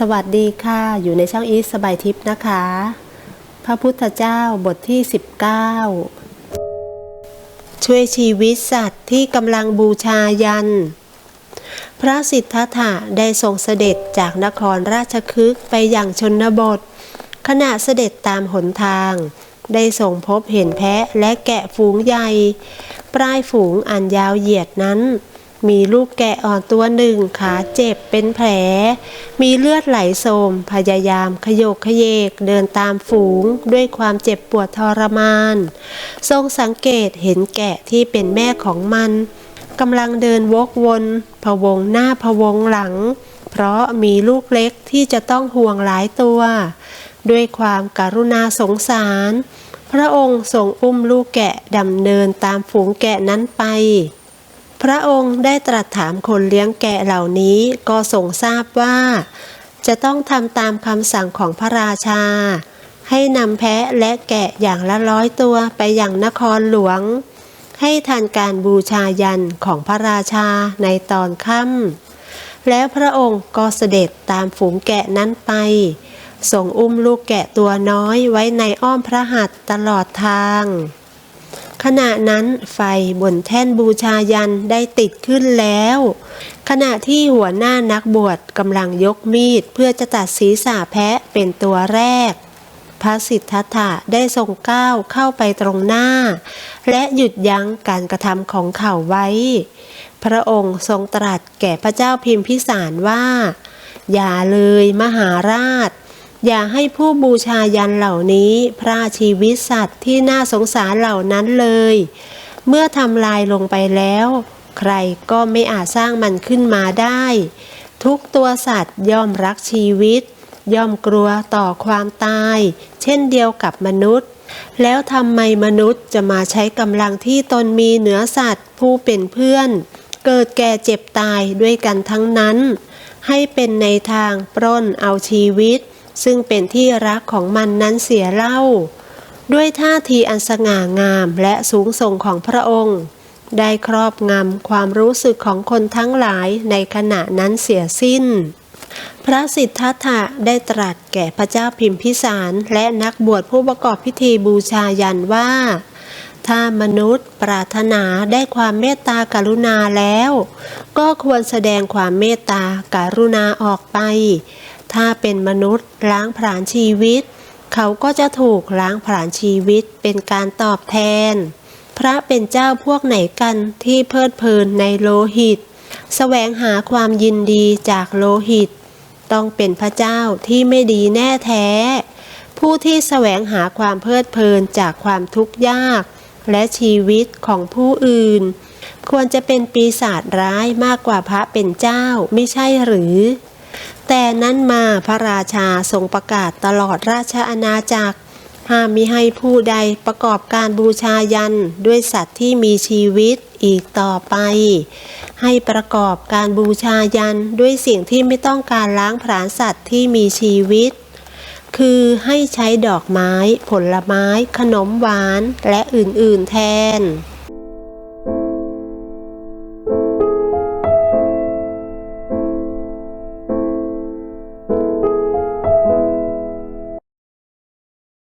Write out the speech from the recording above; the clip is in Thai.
สวัสดีค่ะ อยู่ในช่องอีสสบายทิพย์นะคะ พระพุทธเจ้าบทที่ 19 ช่วยชีวิตสัตว์ที่กำลังบูชายัน พระสิทธัตถะได้ทรงเสด็จจากนครราชคฤห์ไปอย่างชนบท ขณะเสด็จตามหนทาง ได้ทรงพบเห็นแพะและแกะฝูงใหญ่ ปลายฝูงอันยาวเหยียดนั้น มีลูกแกะอ่อนตัวหนึ่งขาเจ็บเป็นแผล มีเลือดไหลโสมพยายามขยกขยเยกเดินตามฝูงด้วยความเจ็บปวดทรมาน ทรงสังเกตเห็นแกะที่เป็นแม่ของมันกำลังเดินวกวนพะวงหน้าพะวงหลัง เพราะมีลูกเล็กที่จะต้องห่วงหลายตัว ด้วยความการุณาสงสาร พระองค์ทรงอุ้มลูกแกะดำเนินตามฝูงแกะนั้นไป พระองค์ได้ตรัสถามคนเลี้ยงแกะเหล่านี้ก็ทรงทราบว่า จะต้องทำตามคำสั่งของพระราชา ให้นำแพะและแกะอย่างละร้อยตัวไปย่างนครหลวง ให้ทันการบูชายันของพระราชาในตอนค่ำแล้วพระองค์ก็เสด็จตามฝูงแกะนั้นไปส่งอุ้มลูกแกะตัวน้อยไว้ในอ้อมพระหัตถ์ตลอดทาง ขณะนั้นไฟบนแท่นบูชายันได้ติดขึ้นแล้ว ขณะที่หัวหน้านักบวชกำลังยกมีดเพื่อจะตัดศีรษะแพะเป็นตัวแรก พระสิทธัตถะได้ทรงก้าวเข้าไปตรงหน้า และหยุดยั้งการกระทำของเขาไว้ พระองค์ทรงตรัสแก่พระเจ้าพิมพิสารว่า อย่าเลยมหาราช อย่าให้ผู้บูชายันเหล่านี้พราชีวิตสัตว์ที่น่าสงสารเหล่านั้นเลย เมื่อทำลายลงไปแล้ว ใครก็ไม่อาจสร้างมันขึ้นมาได้ ทุกตัวสัตว์ย่อมรักชีวิต ย่อมกลัวต่อความตาย เช่นเดียวกับมนุษย์ แล้วทำไมมนุษย์จะมาใช้กำลังที่ตนมีเหนือสัตว์ผู้เป็นเพื่อน เกิดแก่เจ็บตายด้วยกันทั้งนั้น ให้เป็นในทางปล้นเอาชีวิต ซึ่งเป็นที่รักของมันนั้นเสียเล่า ด้วยท่าทีอันสง่างามและสูงส่งของพระองค์ ได้ครอบงำความรู้สึกของคนทั้งหลายในขณะนั้นเสียสิ้น พระสิทธัตถะได้ตรัสแก่พระเจ้าพิมพิสารและนักบวชผู้ประกอบพิธีบูชายันว่า ถ้ามนุษย์ปรารถนาได้ความเมตตากรุณาแล้ว ก็ควรแสดงความเมตตากรุณาออกไป ถ้าเป็นมนุษย์ล้างผลาญชีวิต เขาก็จะถูกล้างผลาญชีวิตเป็นการตอบแทน พระเป็นเจ้าพวกไหนกันที่เพลิดเพลินในโลหิตแสวงหาความยินดีจากโลหิต ต้องเป็นพระเจ้าที่ไม่ดีแน่แท้ ผู้ที่แสวงหาความเพลิดเพลินจากความทุกข์ยาก และชีวิตของผู้อื่น ควรจะเป็นปีศาจร้ายมากกว่าพระเป็นเจ้าไม่ใช่หรือ แต่นั้นมาพระราชาทรงประกาศตลอดราชอาณาจักร ห้ามมิให้ผู้ใดประกอบการบูชายันด้วยสัตว์ที่มีชีวิตอีกต่อไป ให้ประกอบการบูชายันด้วยสิ่งที่ไม่ต้องการล้างผลาญสัตว์ที่มีชีวิต คือให้ใช้ดอกไม้ ผลไม้ ขนมหวาน และอื่นๆแทน